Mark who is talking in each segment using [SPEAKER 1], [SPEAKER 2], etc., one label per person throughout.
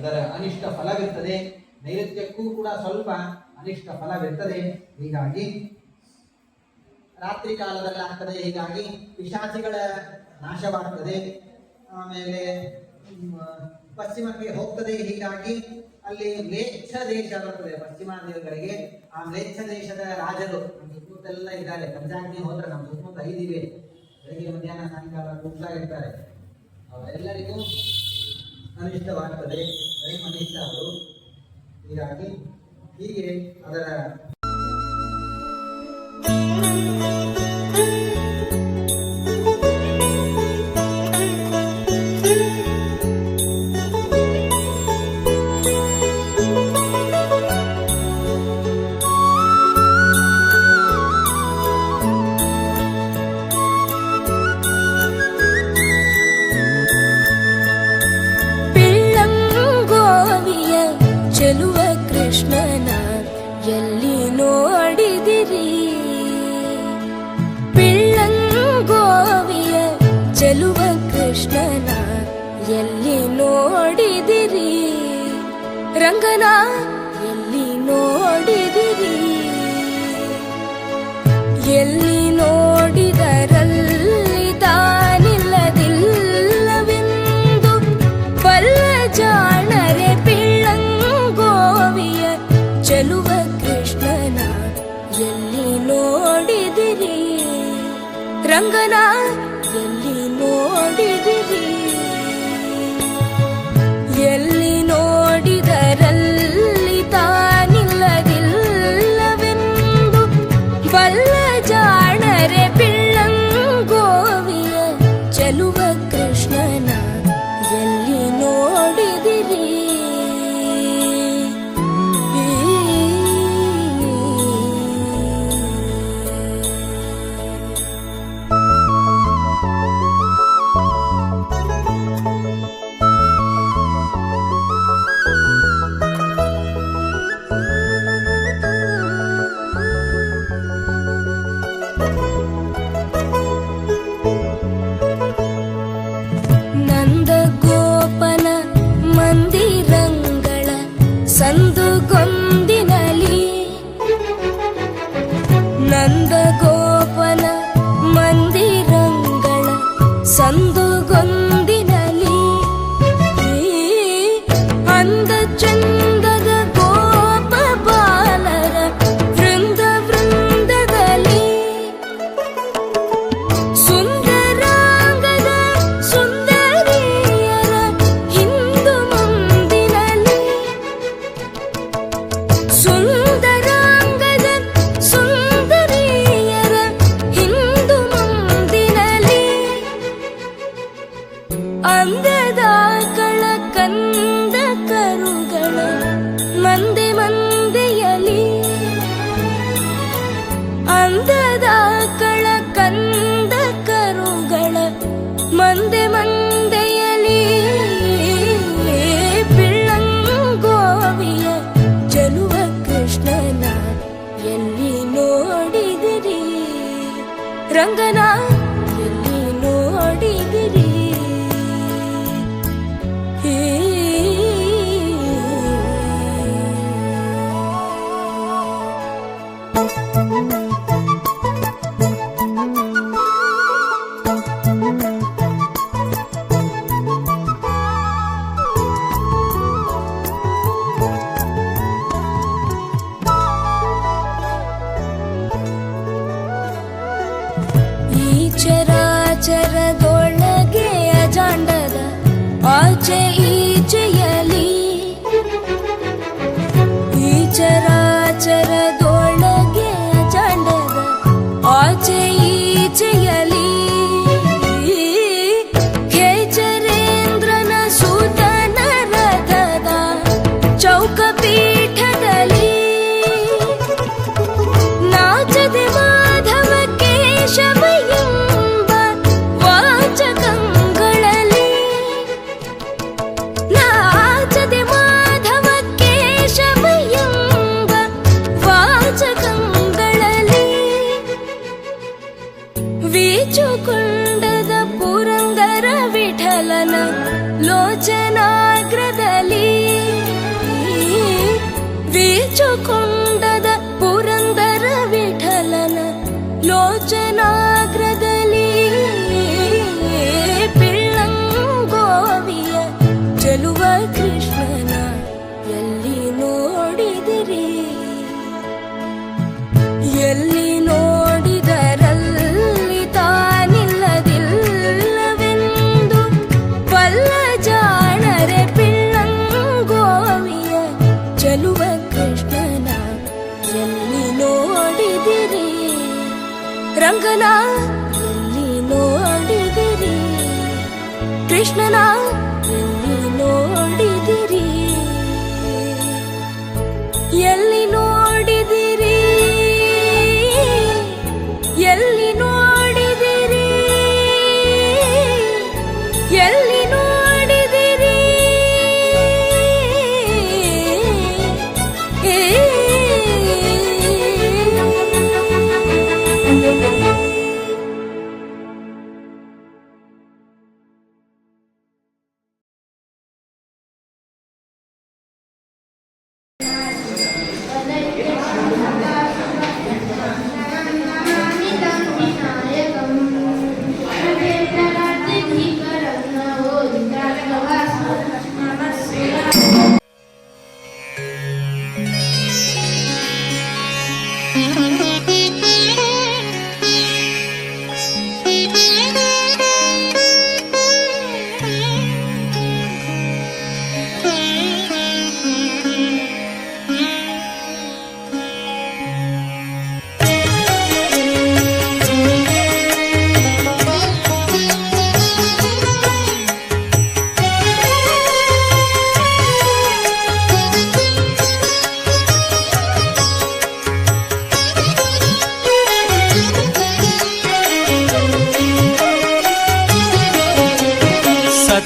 [SPEAKER 1] ಅದರ ಅನಿಷ್ಟ ಫಲವಿರ್ತದೆ. ನೈಋತ್ಯಕ್ಕೂ ಕೂಡ ಸ್ವಲ್ಪ ಅನಿಷ್ಟ ಫಲವಿರ್ತದೆ. ಹೀಗಾಗಿ ರಾತ್ರಿ ಕಾಲದಲ್ಲಿ ಆಗ್ತದೆ. ಹೀಗಾಗಿ ಪಿಶಾಚಿಗಳ ನಾಶವಾಗ್ತದೆ. ಆಮೇಲೆ ಪಶ್ಚಿಮಕ್ಕೆ ಹೋಗ್ತದೆ. ಹೀಗಾಗಿ ಅಲ್ಲಿ ಮ್ಲೇಚ್ಛ ದೇಶ ಬರ್ತದೆ ಪಶ್ಚಿಮ ದೇಶಗಳಿಗೆ ಆ ಮ್ಲೇಚ್ಛ ದೇಶದ ರಾಜರು, ನಮ್ಮ ಸುತ್ತಮುತ್ತೆಲ್ಲ ಇದ್ದಾರೆ. ಪಂಚಾಗ್ನಿ ಹೋದ್ರೆ ನಮ್ಮ ಸುತ್ತಮುತ್ತ ಐದಿವೆ ಬೆಳಿಗ್ಗೆ ಮಧ್ಯಾಹ್ನ ಸಾಯಂಕಾಲ ಕೂಗ್ತಾ ಇರ್ತಾರೆ. ಅವರೆಲ್ಲರಿಗೂ ಅನಿಷ್ಟವಾಗ್ತದೆ. ಅನಿಷ್ಟ ಅದು. ಹೀಗಾಗಿ ಹೀಗೆ ಅದರ
[SPEAKER 2] ಎಲ್ಲಿ ನೋಡಿದಿರಿ? ರಂಗನ, ಎಲ್ಲಿ ನೋಡಿದಿರಿ? ಎಲ್ಲಿ ನೋಡಿದರಲ್ಲಿ ತಾನಿಲ್ಲದಿಲ್ಲವೆಂದು ಬಲ್ಲ ಜಾಣರೆ ಪಿಳ್ಳಂಗೋವಿಯ ಚಲುವ ಕೃಷ್ಣನ ಎಲ್ಲಿ ನೋಡಿದಿರಿ? ರಂಗನ రంగనా ನ ಲೋಚನಾಗ್ರದಲ್ಲಿ ಬೀಚುಕೊಂಡು ಕೃಷ್ಣನ ಎಲ್ಲಿ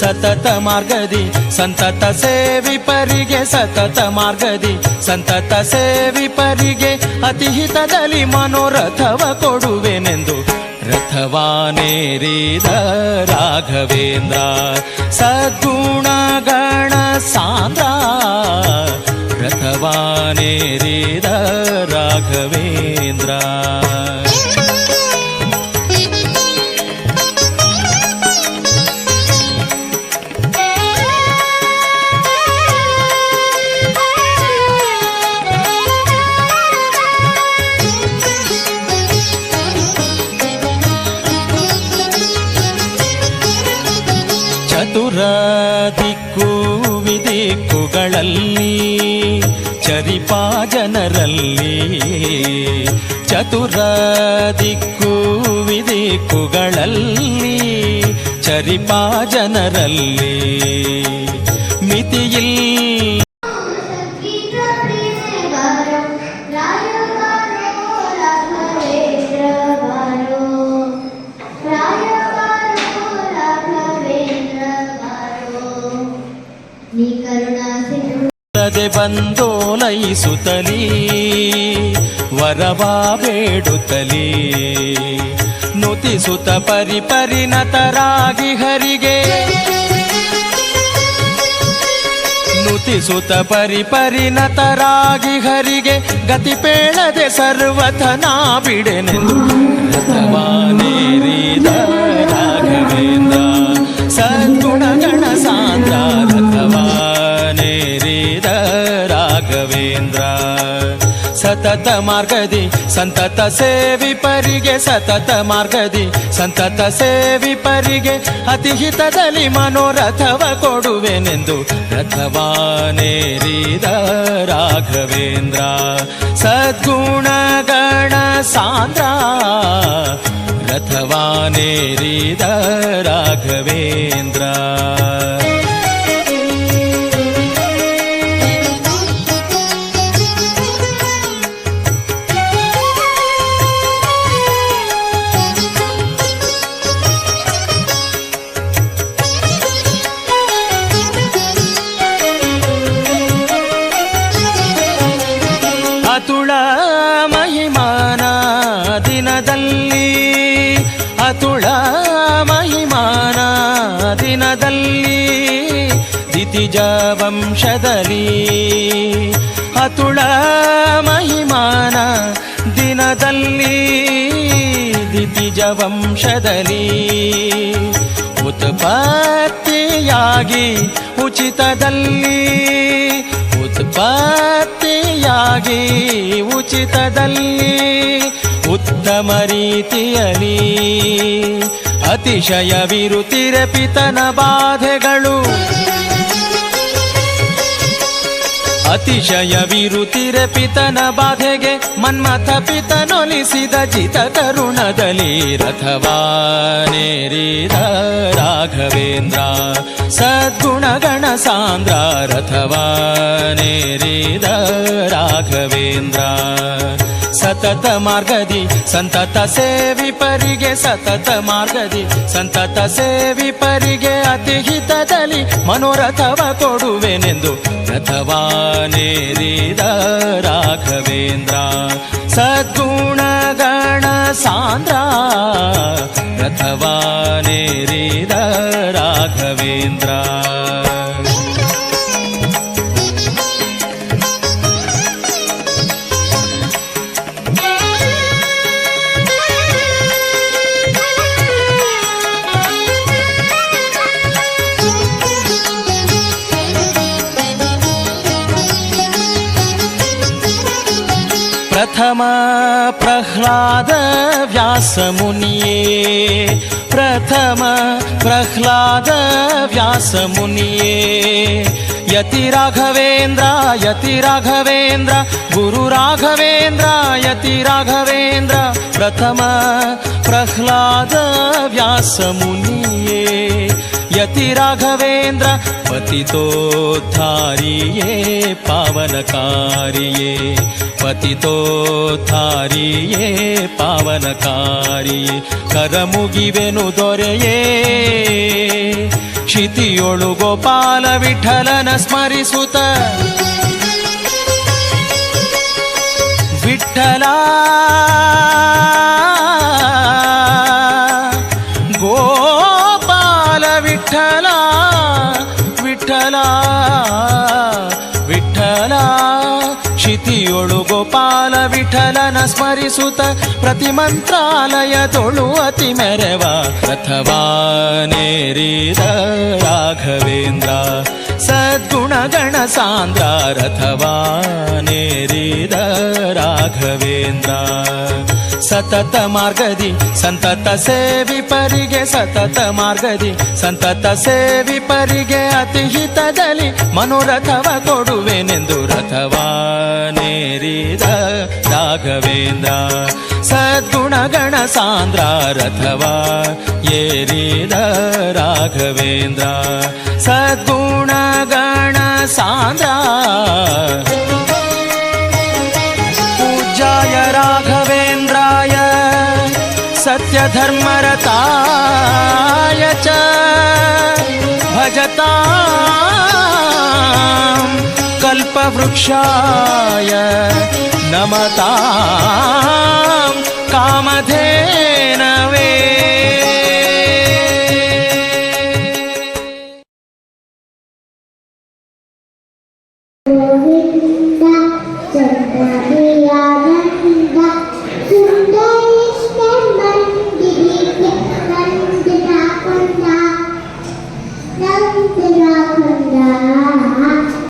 [SPEAKER 3] ಸತತ ಮಾರ್ಗದಿ, ಸಂತತ ಸೇವಿಪರಿಗೆ ಸತತ ಮಾರ್ಗದಿ, ಸಂತತ ಸೇವಿಪರಿಗೆ ಅತಿಹಿತದಲ್ಲಿ ಮನೋರಥವ ಕೊಡುವೆನೆಂದು ರಥವಾನೇರಿದ ರಾಘವೇಂದ್ರ ಸದ್ಗುಣಗಣ ಸಾಂದ್ರ, ರಥವಾನೇರಿದ ರಾಘವೇಂದ್ರ. ವಿದಿಕ್ಕುಗಳಲ್ಲಿ ಚರಿಪಾ ಜನರಲ್ಲಿ ಚತುರ ದಿಕ್ಕು ವಿದಿಕ್ಕುಗಳಲ್ಲಿ ಚರಿಪಾ ಜನರಲ್ಲಿ ಮಿತಿಯಿಲ್ಲ ದೆ ಬಂದೋಲೈಸುತ್ತಲೀ ವರವಾ ಬೇಡುತ್ತಲೀ. ನುತಿಸುತ್ತ ಪರಿ ಪರಿಣತರಾಗಿ ಹರಿಗೆ, ನುತಿಸುತ್ತ ಪರಿ ಪರಿಣತರಾಗಿ ಹರಿಗೆ, ಗತಿ ಪೇಳದೆ ಸರ್ವಥನ ಬಿಡೆನೆಂದು ರಥವಾನೇರಿದ ಸದ್ಗುಣಗಣ ಸಾಂದ್ರ ರಥವಾನೇರಿದ ರಾಘವೇಂದ್ರ. ಸತತ ಮಾರ್ಗದಿ, ಸಂತತ ಸೇವಿ ಪರಿಗೆ, ಸತತ ಮಾರ್ಗದಿ, ಸಂತತ ಸೇವಿ ಪರಿಗೆ ಅತಿಹಿತದಲ್ಲಿ ಮನೋರಥವ ಕೊಡುವೆನೆಂದು ರಥವಾನೇರಿದ ರಾಘವೇಂದ್ರ. ಸದ್ಗುಣಗಣ ಸಾಂದ್ರ ರಥವಾನೇರಿದ ರಾಘವೇಂದ್ರ. ದಿತಿಜ ವಂಶದಲ್ಲಿ ಅತುಳ ಮಹಿಮಾನ ದಿನದಲ್ಲಿ ದಿತಿಜ ವಂಶದಲ್ಲಿ ಉತ್ಪತ್ತಿಯಾಗಿ ಉಚಿತದಲ್ಲಿ ಉತ್ಪತ್ತಿಯಾಗಿ ಉಚಿತದಲ್ಲಿ ಉತ್ತಮ ರೀತಿಯಲಿ ಅತಿಶಯವಿರುತ್ತಿರೆ ಪಿತನ ಬಾಧೆಗಳು. ಅತಿಶಯವಿರುತ್ತಿರೆ ಪಿತನ ಬಾಧೆಗೆ ಮನ್ಮಥ ಪಿತನೊಲಿಸಿದ ಚಿತ ಕರುಣದಲ್ಲಿ ರಥವಾನೇರಿದ ರಾಘವೇಂದ್ರ, ಸದ್ಗುಣಗಣ ಸಾಂದ್ರ ರಥವಾನೇರಿದ ರಾಘವೇಂದ್ರ. ಸತತ ಮಾರ್ಗದಿ, ಸಂತತ ಸೇವಿ ಪರಿಗೆ ಸತತ ಮಾರ್ಗದಿ, ಸಂತತ ಸೇವಿ ಪರಿಗೆ ಅತಿ ಹಿತದಲ್ಲಿ ಮನೋರಥವ ಕೊಡುವೆನೆಂದು ರಥವಾನೇರಿದ ರಾಘವೇಂದ್ರ. ಸದ್ಗುಣಗಣ ಸಾಂದ್ರ ರಥವಾನೇರಿದ ರಾಘವೇಂದ್ರ. प्रह्लादव्यासमुनिये प्रथम प्रह्लादव्यासमुनिये यति राघवेन्द्र यति राघवेन्द्र गुरुराघवेन्द्र यति राघवेन्द्र प्रथम प्रह्लादव्यासमुनिये ಯತಿ ರಾಘವೇಂದ್ರ ಪತಿತೋದ್ಧಾರಿಯೇ ಪಾವನಕಾರಿಯೇ ಕರ ಪಾವನಕಾರಿಯೇ ಕರಮುಗಿವೆನು ದೊರೆಯೇ. ಕ್ಷಿತಿಯೊಳು ಗೋಪಾಲ ವಿಠಲನ ಸ್ಮರಿಸುತ್ತ ವಿಠಲ ಗೋಪಾಲ ವಿಠಲನ ಸ್ಮರಿಸುತ್ತ ಪ್ರತಿ ಮಂತ್ರಾಲಯ ತೊಳು ಅತಿ ಮೆರವ ಅಥವಾ ನೇರಿದ ರಾಘವೇಂದ್ರ ಸದ್ಗುಣಗಣ ಸಾಂದ್ರ ರಥವಾ ನೇರಿದ ರಾಘವೇಂದ್ರ. ಸತತ ಮಾರ್ಗದಿ, ಸಂತತ ಸೇವಿ ಪರಿಗೆ, ಸತತ ಮಾರ್ಗದಿ, ಸಂತತ ಸೇವಿ ಪರಿಗೆ ಅತಿ ಹಿತದಲ್ಲಿ ಮನೋರಥವ ಕೊಡುವೆನೆಂದು ರಥವಾ गिरीद राघवेन्द्र सद्गुणगण सान्द्रा रथवा येरीद राघवेन्द्र सद्गुणगण सान्द्रा पूज्याय राघवेन्द्राय सत्यधर्मरता वृक्षाय नमता
[SPEAKER 4] कामधे